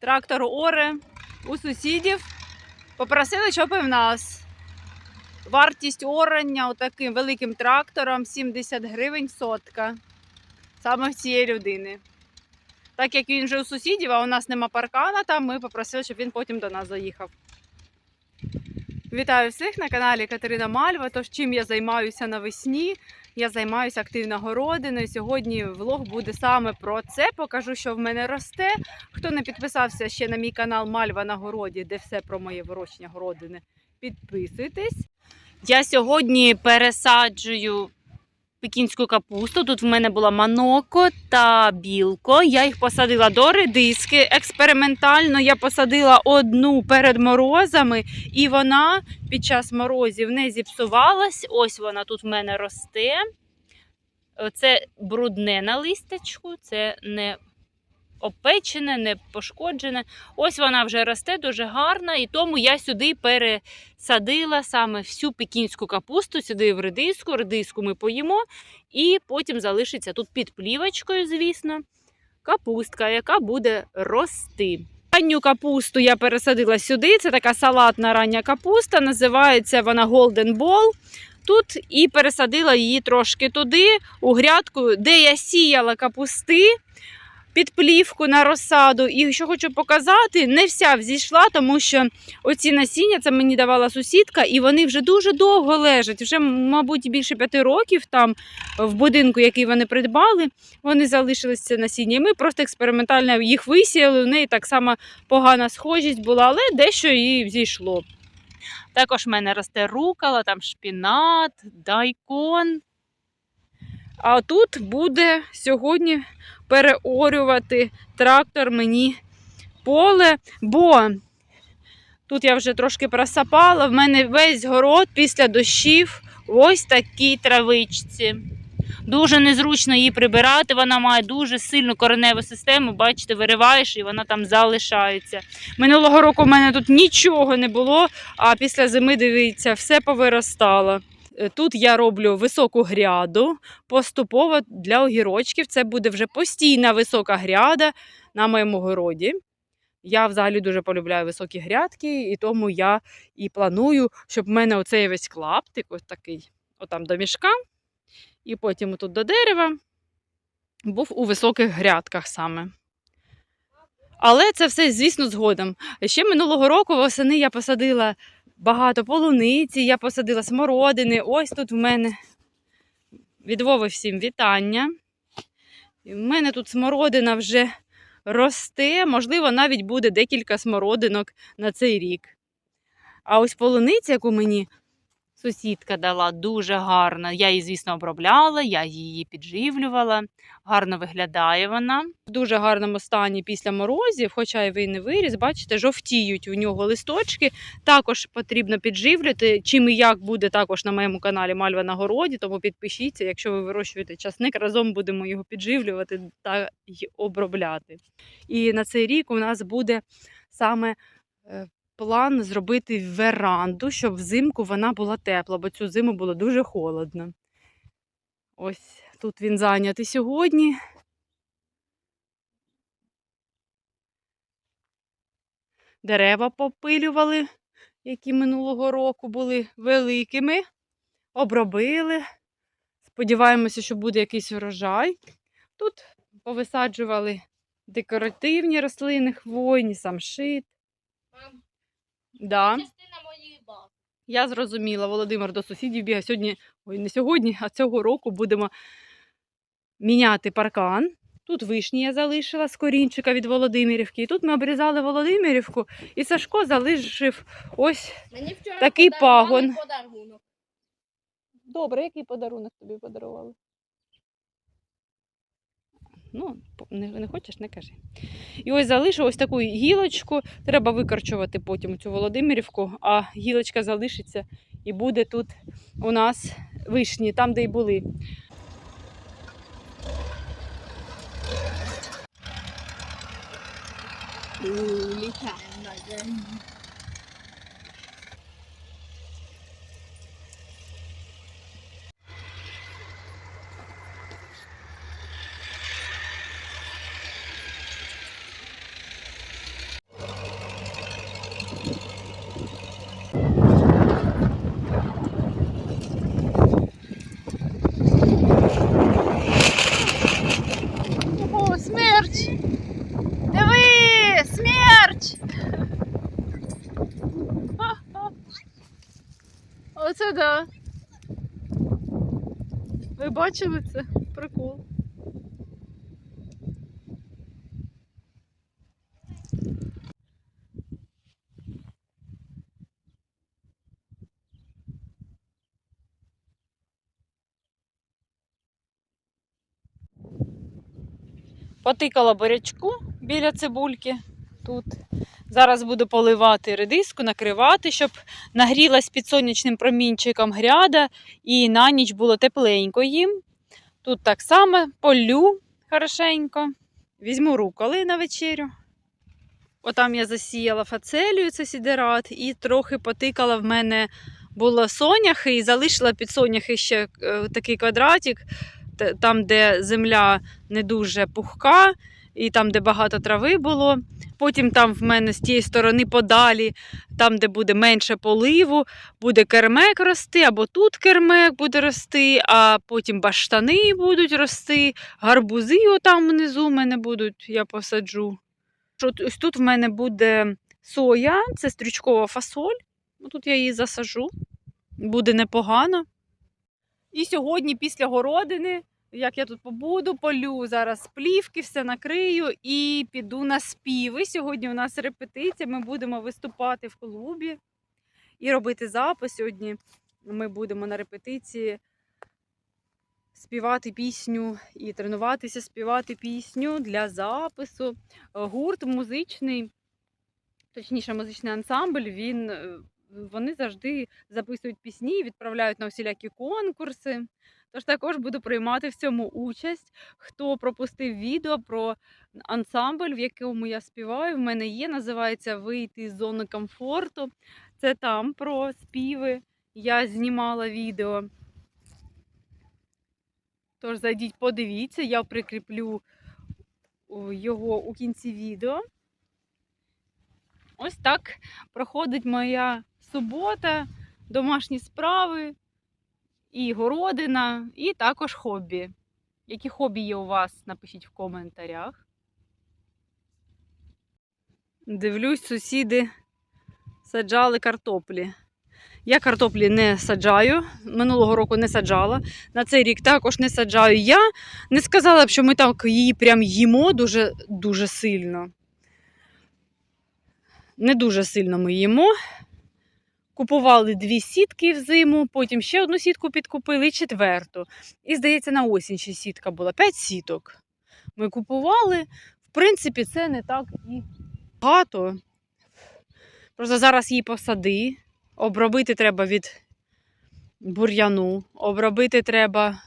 Трактор Оре у сусідів. Попросили, щоб і в нас. Вартість орання таким великим трактором 70 гривень сотка. Саме в цієї людини. Так як він вже у сусідів, а у нас нема паркана, там ми попросили, щоб він потім до нас заїхав. Вітаю всіх на каналі Катерина Мальва. Тож чим я займаюся навесні? Я займаюся активно городиною. Сьогодні влог буде саме про це. Покажу, що в мене росте. Хто не підписався ще на мій канал Мальва на городі, де все про моє вирощення городини, підписуйтесь. Я сьогодні пересаджую пекінську капусту. Тут в мене була маноко та білко. Я їх посадила до редиски. Експериментально я посадила одну перед морозами, і вона під час морозів не зіпсувалась. Ось вона тут в мене росте. Це брудне на листечку, це не опечене, не пошкоджене. Ось вона вже росте дуже гарна, і тому я сюди пересадила саме всю пекінську капусту, сюди в редиску. Редиску ми поїмо, і потім залишиться тут під плівочкою, звісно, капустка, яка буде рости. Ранню капусту я пересадила сюди. Це така салатна рання капуста. Називається вона Golden Ball. Тут і пересадила її трошки туди, у грядку, де я сіяла капусти під плівку на розсаду. І що хочу показати, не вся взійшла, тому що оці насіння це мені давала сусідка, і вони вже дуже довго лежать. Вже, мабуть, більше п'яти років там в будинку, який вони придбали, вони залишилися це насіння. І ми просто експериментально їх висіяли. У неї так само погана схожість була, але дещо і взійшло. Також в мене росте рукола, там шпінат, дайкон. А тут буде сьогодні переорювати трактор мені поле, бо тут я вже трошки просапала, в мене весь город після дощів ось такій травичці. Дуже незручно її прибирати, вона має дуже сильну кореневу систему. Бачите, вириваєш і вона там залишається. Минулого року в мене тут нічого не було, а після зими, дивіться, все повиростало. Е, Тут я роблю високу гряду поступово для огірочків. Це буде вже постійна висока гряда на моєму городі. Я взагалі дуже полюбляю високі грядки, і тому я і планую, щоб в мене оцей весь клаптик, ось такий, отам до мішка, і потім тут до дерева, був у високих грядках саме. Але це все, звісно, згодом. Ще минулого року восени я посадила багато полуниці, я посадила смородини. Ось тут в мене від Вови всім вітання. В мене тут смородина вже росте, можливо, навіть буде декілька смородинок на цей рік. А ось полуниця, яку мені сусідка дала, дуже гарна. Я її, звісно, обробляла, я її підживлювала. Гарно виглядає вона. В дуже гарному стані після морозів, хоча й він не виріс, бачите, жовтіють у нього листочки. Також потрібно підживлювати. Чим і як буде також на моєму каналі Мальва на городі, тому підпишіться, якщо ви вирощуєте часник, разом будемо його підживлювати та й обробляти. І на цей рік у нас буде саме е, план зробити веранду, щоб взимку вона була тепла, бо цю зиму було дуже холодно. Ось тут він зайнятий сьогодні. Дерева попилювали, які минулого року були великими. Обробили. Сподіваємося, що буде якийсь врожай. Тут повисаджували декоративні рослини, хвойні, самшит. Да. частина моєї баби. Я зрозуміла, Володимир до сусідів бігає. Сьогодні, ой, не сьогодні, а цього року будемо міняти паркан. Тут вишні я залишила з корінчика від Володимирівки. І тут ми обрізали Володимирівку, і Сашко залишив ось. Мені вчора Такий подарували пагон. подарунок. Добре, який подарунок тобі подарували? Ну, не, не хочеш, не кажи. І ось залишив ось таку гілочку. Треба викорчувати потім цю Володимирівку, а гілочка залишиться і буде тут у нас вишні, там, де й були. Літаємо Оце да. Ви бачили це? Прикол. Потикала бурячку біля цибульки тут Зараз буду поливати редиску, накривати, щоб нагрілась під сонячним промінчиком гряда і на ніч було тепленько їм. Тут так само полю хорошенько. Візьму руколи на вечерю. Отам я засіяла фацелію, це сідерат, і трохи потикала в мене було соняхи, і залишила під соняхи ще е, такий квадратик, там, де земля не дуже пухка, і там, де багато трави було. Потім там в мене з тієї сторони подалі, там, де буде менше поливу, буде кермек рости, або тут кермек буде рости, а потім баштани будуть рости, гарбузи отам внизу в мене будуть, я посаджу. Що т- Ось тут в мене буде соя, це стрючкова фасоль. Тут я її засажу, буде непогано. І сьогодні після городини, як я тут побуду, полю зараз плівки, все накрию і піду на співи. Сьогодні у нас репетиція, ми будемо виступати в клубі і робити запис. Сьогодні ми будемо на репетиції співати пісню і тренуватися співати пісню для запису. Гурт музичний, точніше, музичний ансамбль, він, е, вони завжди записують пісні відправляють на всілякі конкурси. Тож також буду приймати в цьому участь. Хто пропустив відео про ансамбль, в якому я співаю, в мене є, називається Вийти з зони комфорту. Це там про співи. Я знімала відео. Тож зайдіть, подивіться, я прикріплю його у кінці відео. Ось так проходить моя субота, домашні справи, і городина, і також хобі. Які хобі є у вас, напишіть в коментарях. Дивлюсь, сусіди саджали картоплі. Я картоплі не саджаю, минулого року не саджала. На цей рік також не саджаю. Я не сказала б, що ми так її прям їмо дуже, дуже сильно. Не дуже сильно ми їмо. Купували дві сітки взиму, потім ще одну сітку підкупили і четверту. І, здається, на осінь ще сітка була. П'ять сіток. Ми купували. В принципі, це не так і багато. Просто зараз її посади. Обробити треба від бур'яну, обробити треба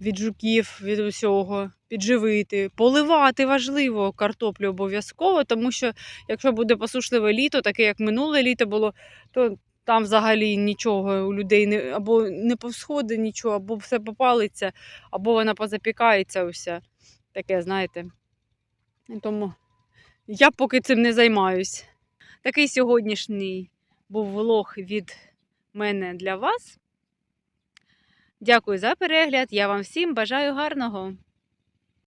від жуків, від усього, підживити, поливати важливо картоплю обов'язково, тому що якщо буде посушливе літо, таке як минуле літо було, то там взагалі нічого у людей не або не повсходить нічого, або все попалиться, або вона позапікається уся. Таке, знаєте. Тому я поки цим не займаюсь. Такий сьогоднішній був влог від мене для вас. Дякую за перегляд. Я вам всім бажаю гарного.